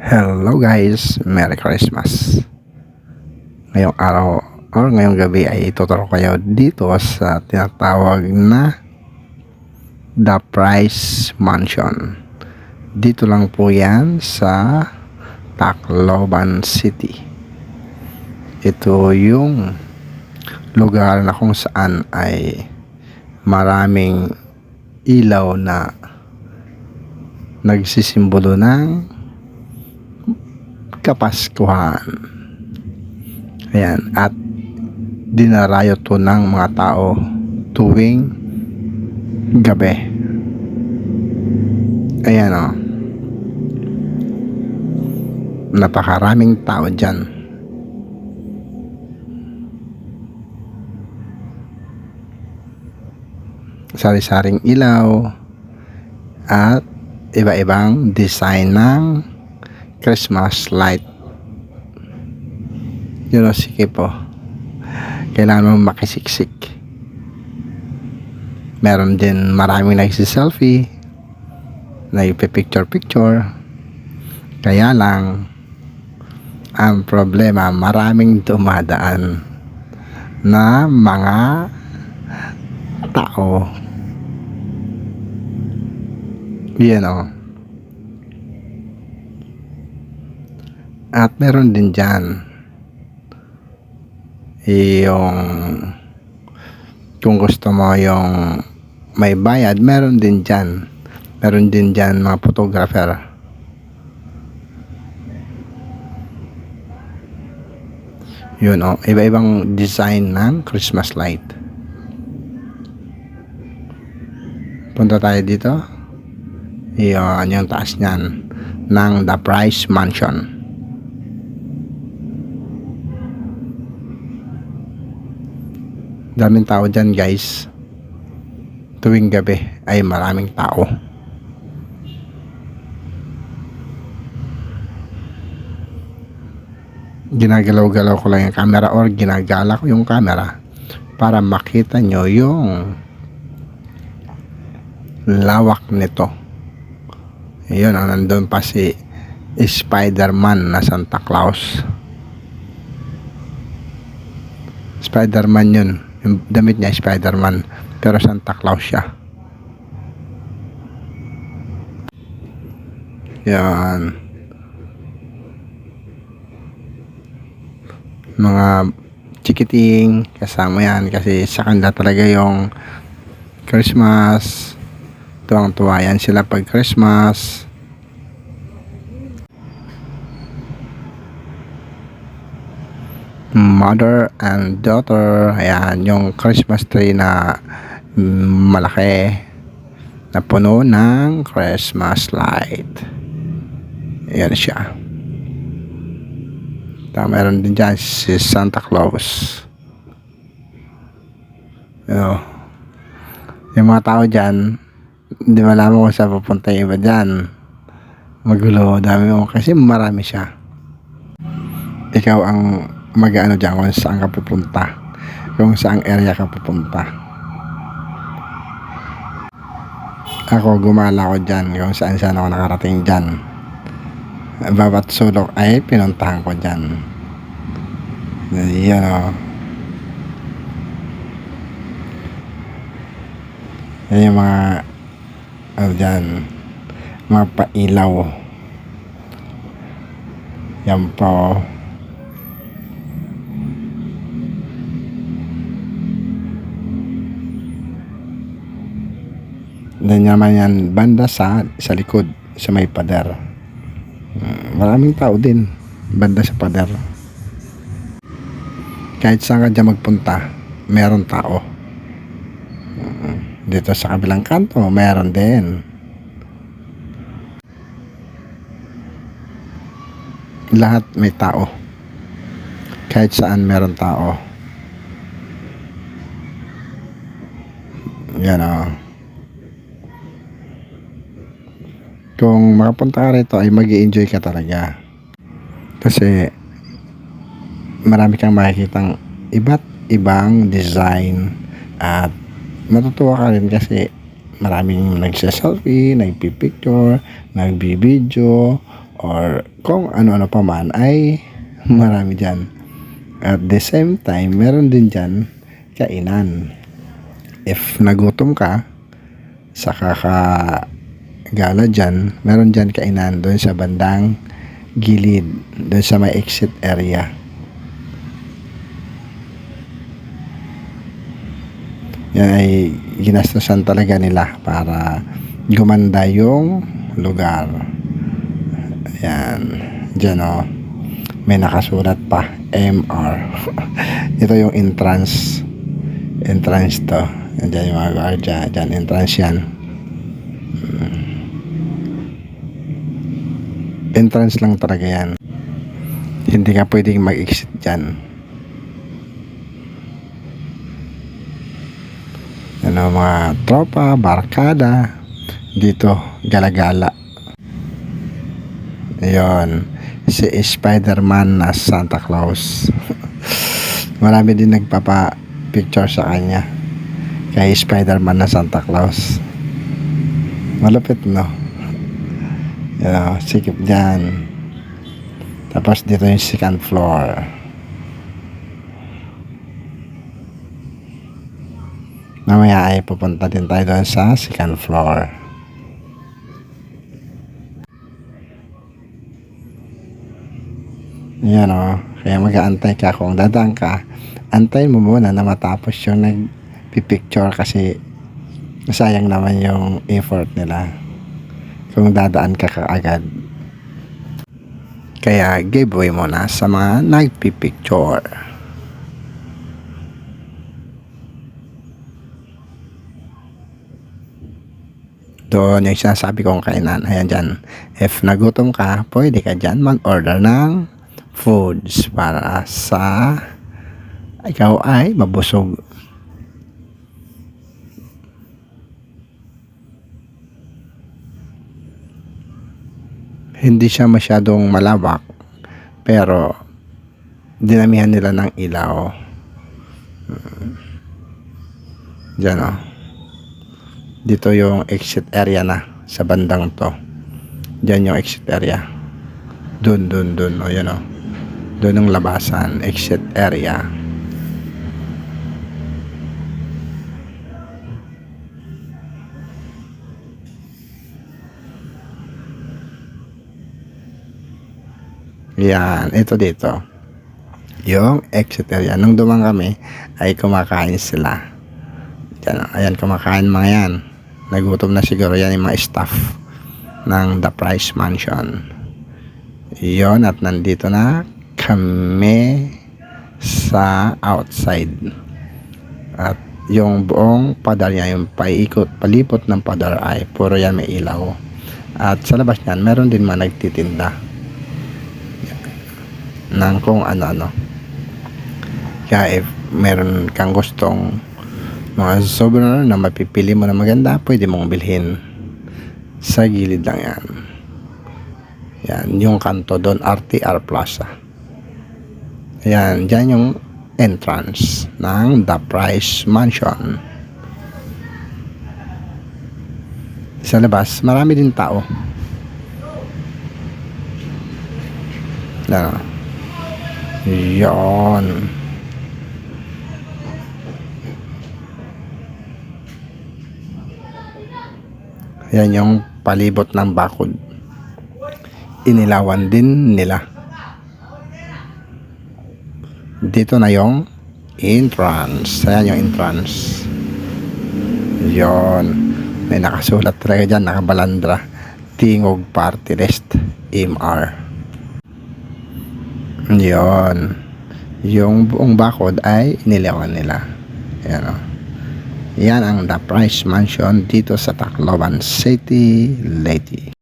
Hello guys, Merry Christmas. Ngayong araw or ngayong gabi ay ituturo kayo dito sa tinatawag na The Price Mansion. Dito lang po yan sa Tacloban City. Ito yung lugar na kung saan ay maraming ilaw na nagsisimbolo ng kapaskuhan. Ayan. At dinarayo to ng mga tao tuwing gabi. Ayan o. Napakaraming tao dyan. Sari-saring ilaw at iba-ibang design ng Christmas light. Yun o, sige po. Kailangan mo makisiksik. Meron din maraming nagsiselfie. Nagpipicture-picture. Kaya lang, ang problema, maraming dumadaan na mga tao. Yan o. At meron din dyan yung kung gusto mo yung may bayad, meron din dyan. Meron din dyan mga photographer. Yun o, iba-ibang design ng Christmas light. Punta tayo dito. Yun, yung taas niyan ng The Price Mansion. Daming tao dyan guys. Tuwing gabi ay maraming tao. Ginagalaw-galaw ko lang yung camera or ginagala ko yung camera para makita nyo yung lawak nito. Yun ang nandun pa si Spider-Man na Santa Claus. Spider-Man yun yung damit niya Spider-Man. Pero Santa Claus siya. Yan. Mga chikiting kasama yan. Kasi sa kanila talaga yung Christmas. Tuwang tuwa yan sila pag Christmas mother and daughter. Ayan yung Christmas tree na mm, malaki na puno ng Christmas light. Ayan siya. Tapos meron din dyan si Santa Claus. Yo. yung mga tao dyan hindi malaman kung saan pupunta yung iba dyan. Magulo dami mo kasi marami siya. Ikaw ang mag-ano dyan kung saan ka pupunta. Kung saan area ka pupunta. Ako gumala ko dyan kung saan saan ako nakarating dyan. Bawat sulok ay pinuntahan ko dyan. Yan o yan yung mga ano dyan mga pailaw. Yan po naman yan banda sa sa likod sa may pader. Hmm, maraming tao din banda sa pader. Kahit saan ka dyan magpunta, meron tao. Hmm, Dito sa kabilang kanto, meron din. Lahat may tao. Kahit saan meron tao. Yan o. kung makapunta ka rito ay mag enjoy ka talaga kasi marami kang makikitang iba't ibang design at matutuwa ka rin kasi maraming nagsa-selfie, nagpipicture, nagbibideo or kung ano-ano pa man ay marami dyan. At the same time, meron din dyan kainan. If nagutom ka, sa kakagala dyan, meron dyan kainan doon sa bandang gilid, doon sa may exit area. Yan ay ginastosan talaga nila para gumanda yung lugar. Ayan. Diyan o. May nakasulat pa. MR. Ito yung entrance. Entrance to. Diyan yung mga guardia. Diyan entrance yan. Entrance lang talaga yan. Hindi ka pwedeng mag-exit dyan. Ano mga tropa, barkada, dito, galagala. Ayun, si Spider-Man na Santa Claus. Marami din nagpapa-picture sa kanya. Kay Spider-Man na Santa Claus. Malupit, no? Yan, sikip dyan. Tapos dito yung second floor. Mamaya ay pupunta din tayo doon sa second floor. Yan o. Kaya mag-aantay ka kung dadaan ka. Antayin mo muna na matapos yung nagpipicture kasi sayang naman yung effort nila. Kung dadaan ka kaagad. Kaya giveaway mo na sa mga nagpipicture. Doon yung sinasabi kong kainan. Ayan dyan. If nagutom ka, pwede ka dyan mag-order ng foods para sa ikaw ay mabusog. Hindi siya masyadong malawak pero dinamihan nila ng ilaw. Hmm. Diyan o. Dito yung exit area na sa bandang to. Diyan yung exit area. Dun, dun, dun. O yan o. Doon ang labasan, exit area. Yan, ito dito. Yung exit area. Nung dumang kami, ay kumakain sila. Yan, ayan, kumakain mga yan. Nagutom na siguro yan yung mga staff ng The Price Mansion. Yon at nandito na kami sa outside. At yung buong padar niya, yung paikot, palipot ng padar ay puro yan may ilaw. At sa labas niyan, meron din mga nagtitinda ng kung ano-ano. Kaya if meron kang gustong mga sobrang na mapipili mo na maganda, pwede mong bilhin. Sa gilid lang yan. Yan, yung kanto doon, RTR Plaza. Ayan, dyan yung entrance ng The Price Mansion. Sa labas, marami din tao. Yan. Yan. Yan yung palibot ng bakod. Inilawan din nila. Dito na yung entrance. Ayan yung entrance. Yon. May nakasulat talaga dyan, nakabalandra. Tingog Party List. MR. Yon. Yung buong bakod ay inilawan nila. Ayan o. Yan ang The Price Mansion dito sa Tacloban City, Leyte.